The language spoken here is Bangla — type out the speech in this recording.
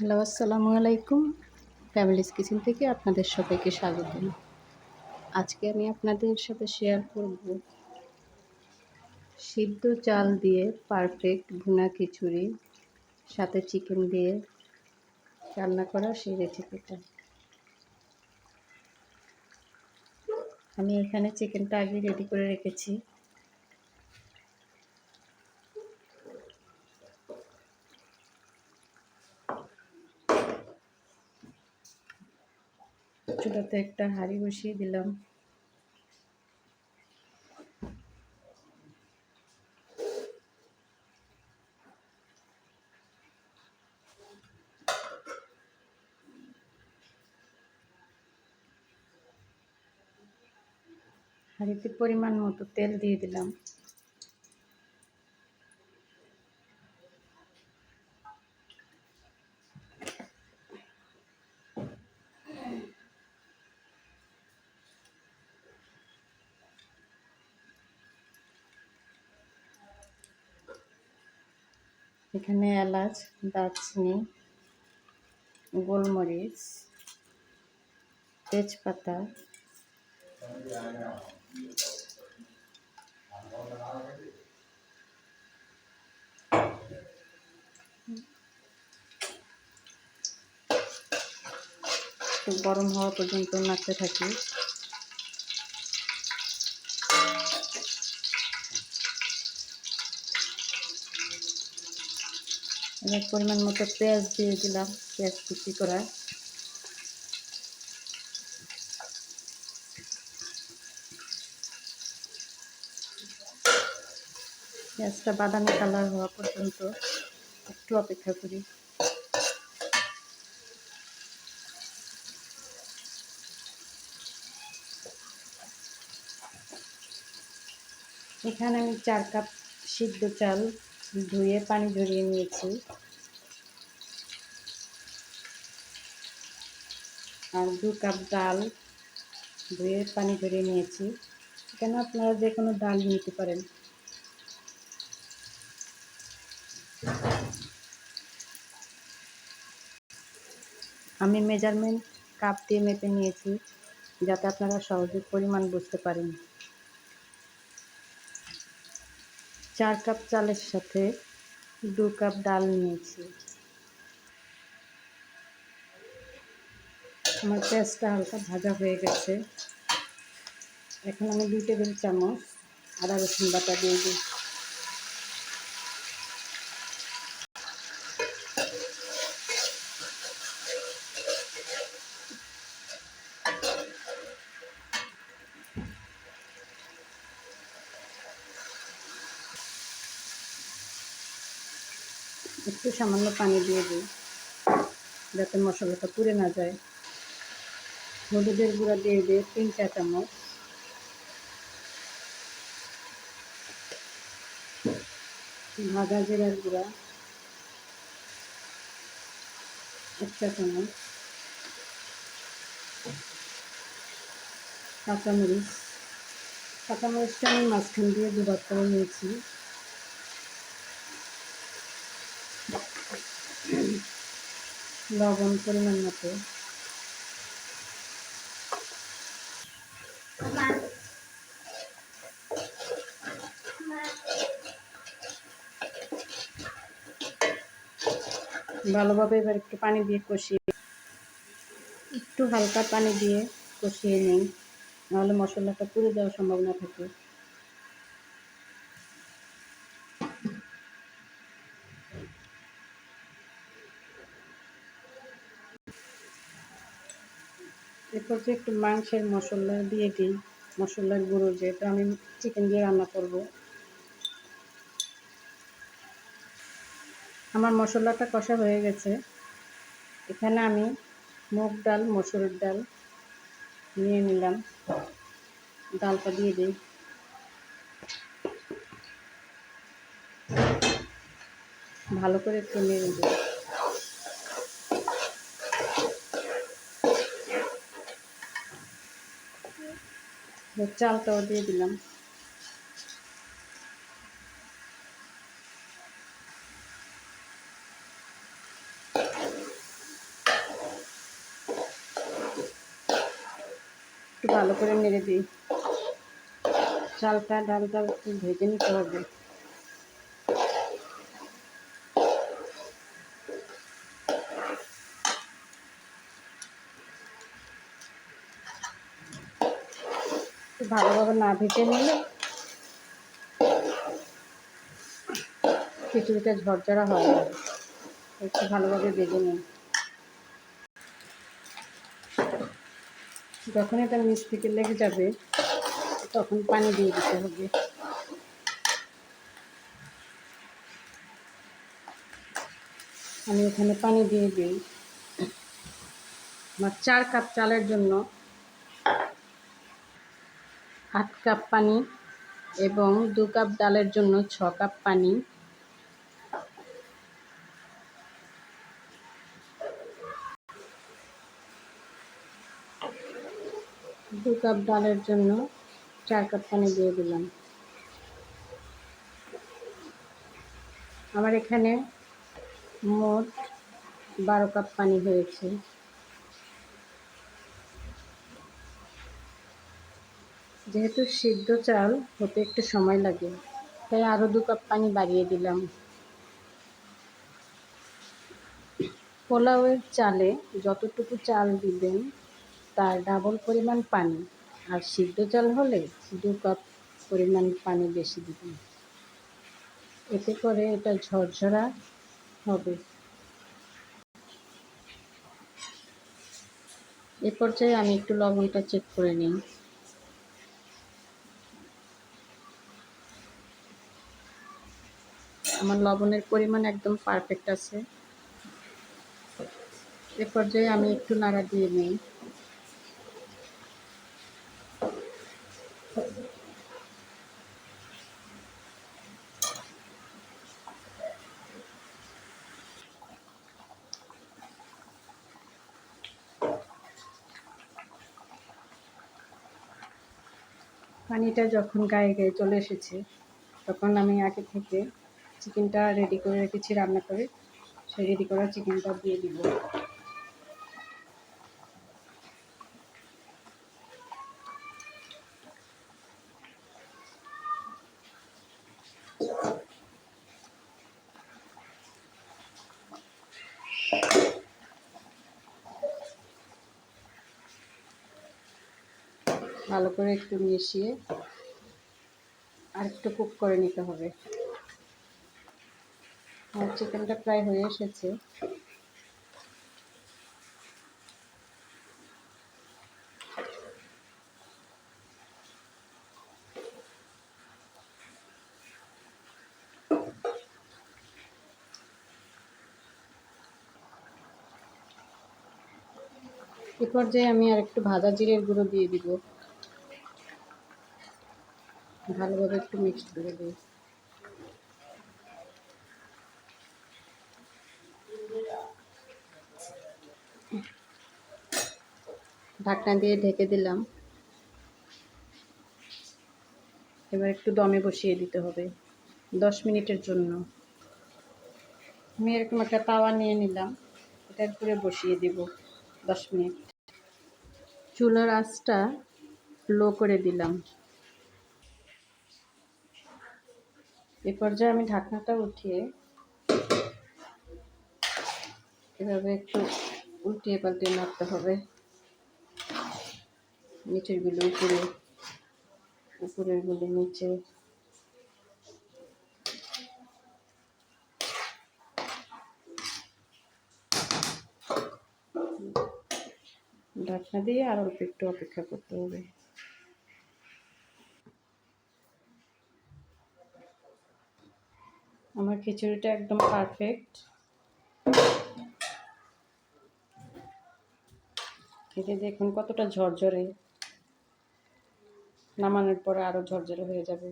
হ্যালো, আসসালামু আলাইকুম। ফ্যামিলিস কিচেন থেকে আপনাদের সবাইকে স্বাগত। আজকে আমি আপনাদের সাথে শেয়ার করব সিদ্ধ চাল দিয়ে পারফেক্ট ভুনা খিচুড়ি, সাথে চিকেন দিয়ে রান্না করা সেই রেসিপিটা আমি এখানে চিকেনটা আগে রেডি করে রেখেছি। চুলাতে একটা হাঁড়ি বসিয়ে দিলাম। হাঁড়িতে পরিমাণ মতো তেল দিয়ে দিলাম। এখানে এলাচ দারচিনি গোলমরিচ তেজপাতা গরম হওয়া পর্যন্ত নাড়তে থাকি। এবার পরিমাণ মতো পেঁয়াজ দিয়ে দিলাম, পেঁয়াজ কুচি করা। পেঁয়াজটা বাদামি কালার হওয়া পর্যন্ত একটু অপেক্ষা করি। এখানে আমি চার কাপ সিদ্ধ চাল ধুয়ে পানি ঝরিয়ে নিয়েছি। আর দু কাপ ডাল ধুয়ে পানি ঝরিয়ে নিয়েছি। এখানে আপনারা যে কোনো ডাল নিতে পারেন। আমি মেজারমেন্ট কাপ দিয়ে মেপে নিয়েছি, যাতে আপনারা সহজে পরিমাণ বুঝতে পারেন। চার কাপ চালের সাথে দু কাপ ডাল নিয়েছি। আমার পেঁয়াজটা হালকা ভাজা হয়ে গেছে। এখন আমি দুই টেবিল চামচ আদা রসুন বাটা দিয়ে দিই একটু সামান্য পানি দিয়ে দিই, যাতে মশলাটা পুড়ে না যায়। হলুদের গুঁড়া দিয়ে দিয়ে তিন চা চামচ। ভাজা জিরার গুঁড়া এক চা চামচ। কাঁচামরিচ। কাঁচামরিচটা আমি মাঝখান দিয়ে দুবার করে নিয়েছি। লবণ পরিমাণ মতো। ভালোভাবে এবার একটু পানি দিয়ে কষিয়ে একটু হালকা পানি দিয়ে কষিয়ে নিই, নাহলে মশলাটা পুড়ে যাওয়ার সম্ভাবনা থাকে। এরপর যে একটু মাংসের মশলা দিয়ে দিই, মশলার গুঁড়ো যেটা আমি চিকেন দিয়ে রান্না করব। আমার মশলাটা কষা হয়ে গেছে। এখানে আমি মুগ ডাল, মসুরের ডাল নিয়ে নিলাম। ডালটা দিয়ে দিই। ভালো করে একটু নেড়ে দিই। চাল চালটাও দিয়ে দিলাম। একটু ভালো করে নেড়ে দিই। চালটা ডাল ডাল ভেজে নিতে হবে। ভালোভাবে না ভেজে নিলে খিচুড়িটা ঝরঝরা হয় একটু ভালোভাবে ভেজে নিন। যখন এটা নিচ থেকে লেগে যাবে, তখন পানি দিয়ে দিতে হবে। আমি এখানে পানি দিয়ে দিই। আমার চার কাপ চালের জন্য আট কাপ পানি এবং দু কাপ ডালের জন্য ছ কাপ পানি। দু কাপ ডালের জন্য চার কাপ পানি দিয়ে দিলাম। আমার এখানে মোট বারো কাপ পানি হয়েছে। যেহেতু সিদ্ধ চাল হতে একটু সময় লাগে, তাই আরও দু কাপ পানি বাড়িয়ে দিলাম। পোলাওয়ের চালে যতটুকু চাল দিবেন, তার ডাবল পরিমাণ পানি, আর সিদ্ধ চাল হলে দু কাপ পরিমাণ পানি বেশি দিবেন। এতে করে এটা ঝরঝরা হবে। এ পর্যায়ে আমি একটু লবণটা চেক করে নিই। আমার লবণের পরিমাণ একদম পারফেক্ট আছে। এ পর্যায়ে আমি একটু নাড়া দিয়ে নিই। পানিটা যখন গায়ে গায়ে চলে এসেছে, তখন আমি আগে থেকে চিকেনটা রেডি করে রেখেছি, রান্না করে। সেই রেডি করা চিকেনটা দিয়ে দিব। ভালো করে একটু মিশিয়ে আর একটু কুক করে নিতে হবে। আর চিকেনটা প্রায় হয়ে এসেছে। এ পর্যায়ে আমি আর একটু ভাজা জিরের গুঁড়ো দিয়ে দিব। ভালোভাবে একটু মিক্সড করে দিই। ঢাকনা দিয়ে ঢেকে দিলাম। এবার একটু দমে বসিয়ে দিতে হবে, দশ মিনিটের জন্য। আমি এরকম একটা তাওয়া নিয়ে নিলাম এটার উপরে বসিয়ে দেব দশ মিনিট। চুলার আঁচটা লো করে দিলাম। এ পর্যায়ে আমি ঢাকনাটা উঠিয়ে এভাবে একটু উল্টিয়ে পাল্টিয়ে নাড়তে হবে। নিচেরগুলো উপরে উপরেরগুলো নিচে। ঢাকনা দিয়ে আর অল্প একটু অপেক্ষা করতে হবে। আমার খিচুড়িটা একদম পারফেক্ট খেতে দেখুন কতটা ঝরঝরে। নামানোর পরে আরও ঝরঝরে হয়ে যাবে।